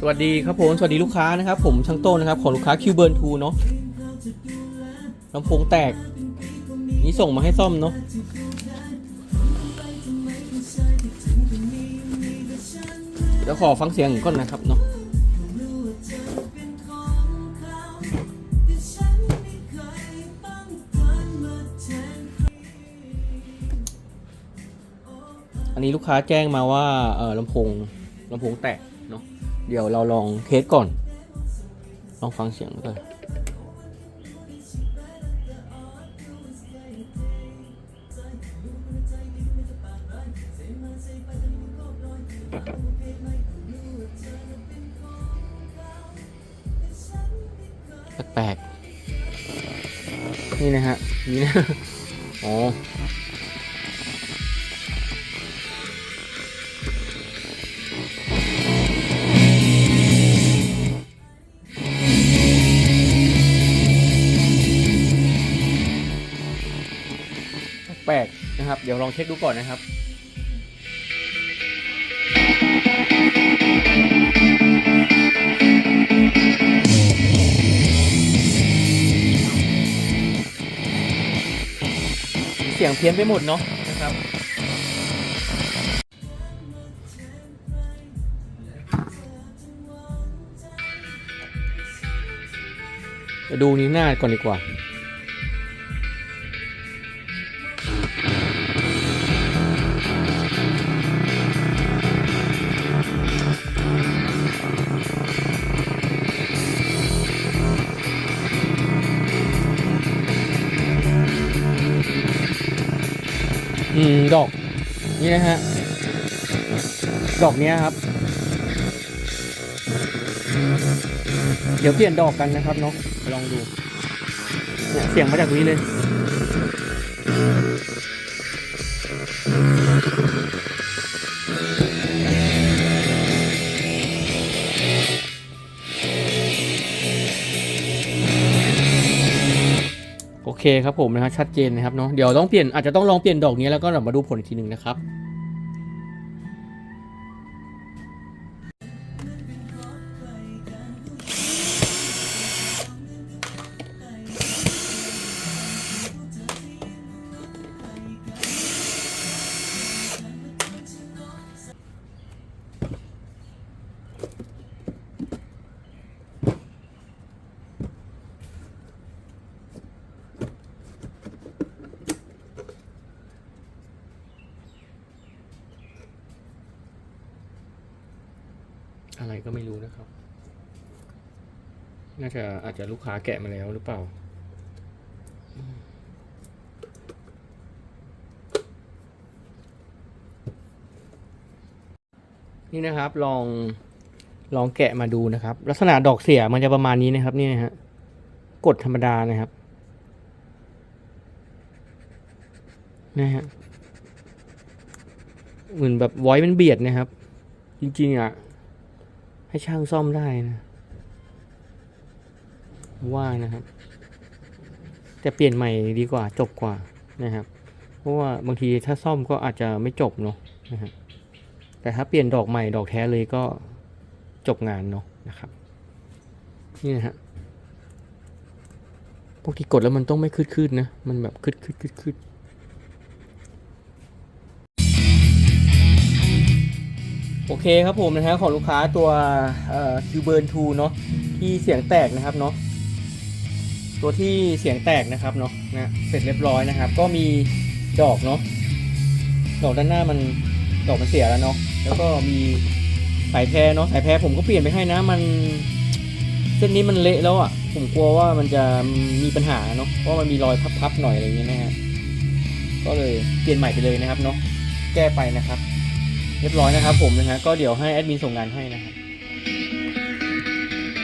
สวัสดีครับผมสวัสดีลูกค้านะครับ ผมช่างโต้นะครับของลูกค้าคิวเบิร์นทูเนาะลำโพงแตก นี่ส่งมาให้ซ่อมเนาะเดี๋ยวขอฟังเสียงก่อนนะครับเนาะอันนี้ลูกค้าแจ้งมาว่าเออลำโพงลำโพงแตก เดี๋ยวเราลองเทสก่อน ลองฟังเสียงก่อนแปลกนี่นะฮะ นี่นะ อ๋อ นะครับ เดี๋ยวลองเช็คดูก่อนนะครับเสียงเพี้ยนไปหมดเนาะนะครับ ดูนี้หน้าก่อนดีกว่า มดอก นี่นะฮะ ดอกเนี้ยครับ เดี๋ยวเปลี่ยนดอกกันนะครับเนาะลองดูเนี่ยเสียงมาจากนี้เลย คครับผมนะครับชัดเจนนะครับเนาะเดี๋ยวต้องเปลี่ยนอาจจะต้องลองเปลี่ยนดอกนี้แล้วก็เดี๋ยวมาดูผลอีกทีหนึ่งนะครับ อะไรก็ไม่รู้นะครับ น่าจะอาจจะลูกค้าแกะมาแล้วหรือเปล่า นี่นะครับลองลองแกะมาดูนะครับ ลักษณะดอกเสียมันจะประมาณนี้นะครับนี่นะฮะกดธรรมดานะครับนะฮะเหมือนแบบไว้มันเบียดนะครับ จริงๆอะ ให้ช่างซ่อมได้นะ ว่านะครับ แต่เปลี่ยนใหม่ดีกว่าจบกว่านะครับ เพราะว่าบางทีถ้าซ่อมก็อาจจะไม่จบเนาะนะครับแต่ถ้าเปลี่ยนดอกใหม่ดอกแท้เลยก็จบงานเนาะนะครับ นี่นะฮะปกติกดแล้วมันต้องไม่คืดๆนะ มันแบบคืดคืดคื เคครับผมนะฮะของลูกค้าตัวคิวเบิร์นทูเนาะที่เสียงแตกนะครับเนาะตัวที่เสียงแตกนะครับเนาะนะเสร็จเรียบร้อยนะครับ ก็มีดอกเนาะดอกด้านหน้ามันดอกมันเสียแล้วเนาะแล้วก็มีสายแพรเนาะสายแพรผมก็เปลี่ยนไปให้นะมัน เส้นนี้มันเละแล้วอะ ผมกลัวว่ามันจะมีปัญหาเนาะเพราะมันมีรอยพับๆหน่อยอะไรอย่างเงี้ยนะฮะก็เลยเปลี่ยนใหม่ไปเลยนะครับเนาะแก้ไปนะครับ เรียบร้อยนะครับผมนะฮะก็เดี๋ยวให้แอดมินส่งงานให้นะครับ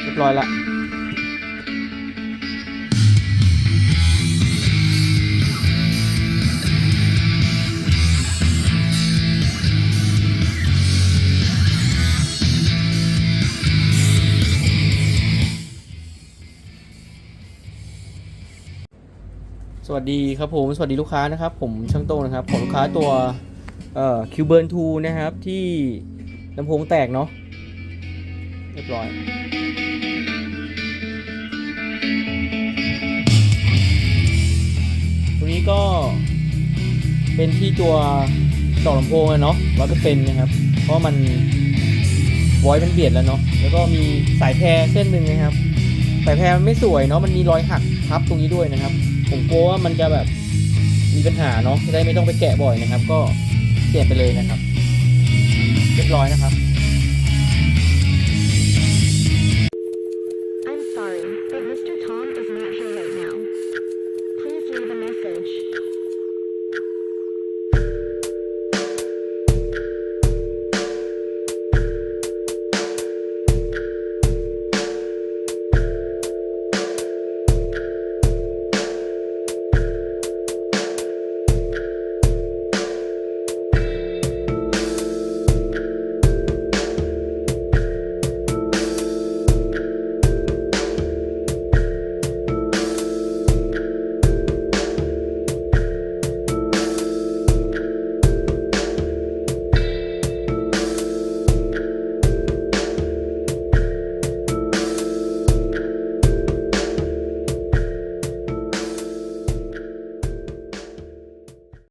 เรียบร้อยละสวัสดีครับผม สวัสดีลูกค้านะครับ ผมช่างโต้งนะครับขอลูกค้าตัว เอ่อคิวเบิร์นทูนะครับที่ลำโพงแตกเนาะเรียบร้อยตัวนี้ก็เป็นที่ตัวต่อลำโพงอะเนาะร้อยเปอร์เซ็นต์นะครับ เพราะมันวอยมันเบียดแล้วเนาะแล้วก็มีสายแพรเส้นหนึ่งนะครับสายแพรมันไม่สวยเนาะมันมีรอยหักทับตรงนี้ด้วยนะครับ ผมกลัวว่ามันจะแบบมีปัญหาเนาะจะได้ไม่ต้องไปแกะบ่อยนะครับ ก็ เปลี่ยนไปเลยนะครับ เรียบร้อยนะครับ